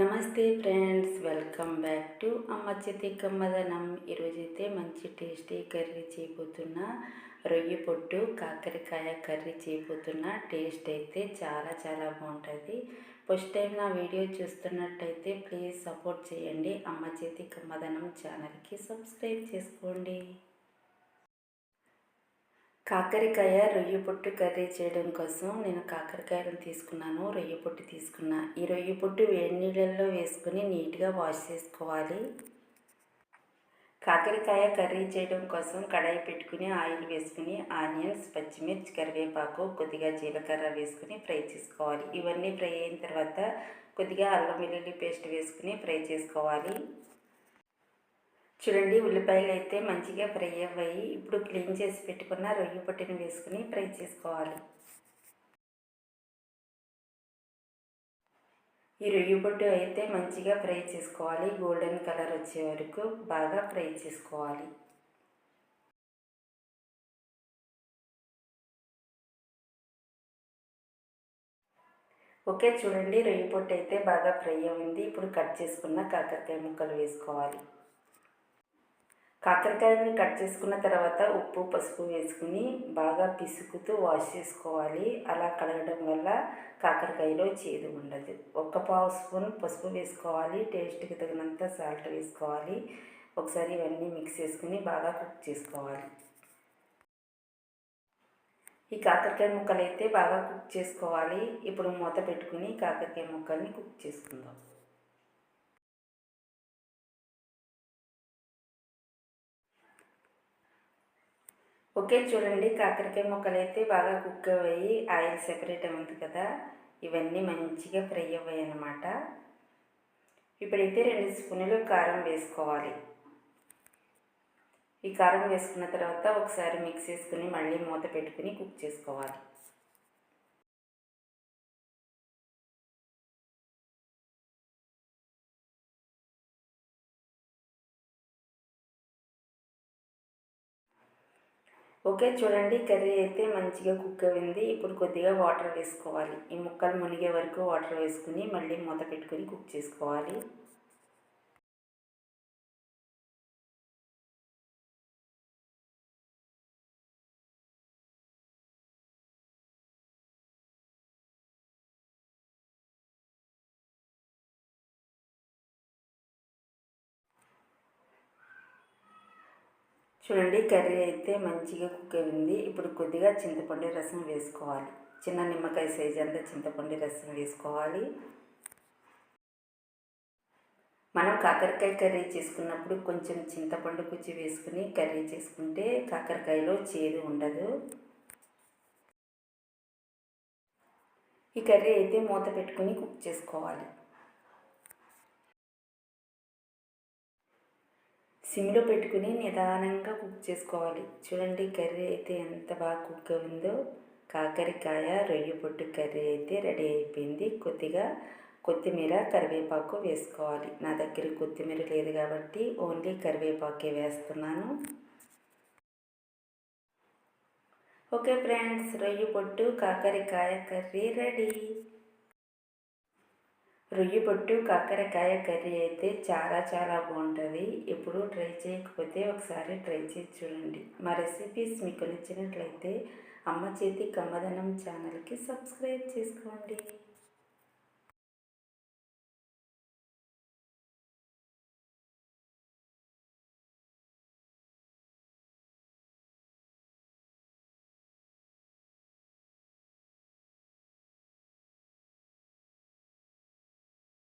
నమస్తే friends welcome back to అమ్మ చేతి కమ్మదనం. ఈరోజైతే మంచి టేస్టీ కర్రీ చేయబోతున్నా రొయ్య పొట్టు కాకరకాయ కర్రీ చేయబోతున్నా టేస్ట్ అయితే చాలా చాలా బాగుంటుంది. ఫస్ట్ టైం నా వీడియో చూస్తున్నట్టయితే ప్లీజ్ సపోర్ట్ చేయండి. అమ్మ చేతి కమ్మదనం ఛానల్కి సబ్స్క్రైబ్ చేసుకోండి. కాకరకాయ రొయ్య పొట్టు కర్రీ చేయడం కోసం నేను కాకరకాయలను తీసుకున్నాను రొయ్య పొట్టు తీసుకున్నా. ఈ రొయ్య పొట్టు వేడి నీళ్ళల్లో వేసుకుని నీట్గా వాష్ చేసుకోవాలి. కాకరకాయ కర్రీ చేయడం కోసం కడాయి పెట్టుకుని ఆయిల్ వేసుకుని ఆనియన్స్ పచ్చిమిర్చి కరివేపాకు కొద్దిగా జీలకర్ర వేసుకుని ఫ్రై చేసుకోవాలి. ఇవన్నీ ఫ్రై అయిన తర్వాత కొద్దిగా అల్లం వెల్లుల్లి పేస్ట్ వేసుకుని ఫ్రై చేసుకోవాలి. చూడండి ఉల్లిపాయలు అయితే మంచిగా ఫ్రై అవ్వాయి. ఇప్పుడు క్లీన్ చేసి పెట్టుకున్న రొయ్య పొట్టిని వేసుకుని ఫ్రై చేసుకోవాలి. ఈ రొయ్య పొట్టు అయితే మంచిగా ఫ్రై చేసుకోవాలి. గోల్డెన్ కలర్ వచ్చే వరకు బాగా ఫ్రై చేసుకోవాలి. ఓకే చూడండి రొయ్య పొట్టు అయితే బాగా ఫ్రై అయింది. ఇప్పుడు కట్ చేసుకున్న కాకరకాయ ముక్కలు వేసుకోవాలి. కాకరకాయని కట్ చేసుకున్న తర్వాత ఉప్పు పసుపు వేసుకుని బాగా పిసుకుతూ వాష్ చేసుకోవాలి. అలా కడగడం వల్ల కాకరకాయలో చేదు ఉండదు. ఒక్క పావు స్పూన్ పసుపు వేసుకోవాలి. టేస్ట్కి తగినంత సాల్ట్ వేసుకోవాలి. ఒకసారి ఇవన్నీ మిక్స్ చేసుకుని బాగా కుక్ చేసుకోవాలి. ఈ కాకరకాయ ముక్కలు అయితే బాగా కుక్ చేసుకోవాలి. ఇప్పుడు మూత పెట్టుకుని కాకరకాయ ముక్కల్ని కుక్ చేసుకుందాం. ఓకే చూడండి. కాకరకాయ ముక్కలు అయితే బాగా కుక్ అయ్యి ఆయిల్ సెపరేట్ అయింది కదా. ఇవన్నీ మంచిగా ఫ్రై అవ్వాయి అన్నమాట ఇప్పుడైతే రెండు స్పూన్లు కారం వేసుకోవాలి. ఈ కారం వేసుకున్న తర్వాత ఒకసారి మిక్స్ చేసుకుని మళ్ళీ మూత పెట్టుకుని కుక్ చేసుకోవాలి. ఓకే చూడండి. కర్రీ అయితే మంచిగా కుక్ అయింది. ఇప్పుడు కొద్దిగా వాటర్ వేసుకోవాలి. ఈ ముక్కలు మునిగే వరకు వాటర్ వేసుకుని మళ్ళీ మూత పెట్టుకుని కుక్ చేసుకోవాలి. చూడండి కర్రీ అయితే మంచిగా కుక్ అయింది. ఇప్పుడు కొద్దిగా చింతపండు రసం వేసుకోవాలి. చిన్న నిమ్మకాయ సైజ్ అంతా చింతపండు రసం వేసుకోవాలి. మనం కాకరకాయ కర్రీ చేసుకున్నప్పుడు కొంచెం చింతపండు కుచ్చి వేసుకుని కర్రీ చేసుకుంటే కాకరకాయలో చేదు ఉండదు. ఈ కర్రీ అయితే మూత పెట్టుకుని కుక్ చేసుకోవాలి. సిమ్లో పెట్టుకుని నిదానంగా కుక్ చేసుకోవాలి. చూడండి కర్రీ అయితే ఎంత బాగా కుక్ అయిందో. కాకరకాయ రొయ్య పొట్టు కర్రీ అయితే రెడీ అయిపోయింది. కొద్దిగా కొత్తిమీర కరివేపాకు వేసుకోవాలి. నా దగ్గర కొత్తిమీర లేదు కాబట్టి ఓన్లీ కరివేపాకే వేస్తున్నాను. ఓకే ఫ్రెండ్స్ రొయ్య పొట్టు కాకరకాయ కర్రీ రెడీ. రొయ్యి పొట్టు కాకరకాయ కర్రీ అయితే చాలా చాలా బాగుంటుంది. ఎప్పుడు ట్రై చేయకపోతే ఒకసారి ట్రై చేసి చూడండి. మా రెసిపీస్ మీకు నచ్చినట్లయితే అమ్మ చేతి కమ్మదనం ఛానల్కి సబ్స్క్రైబ్ చేసుకోండి.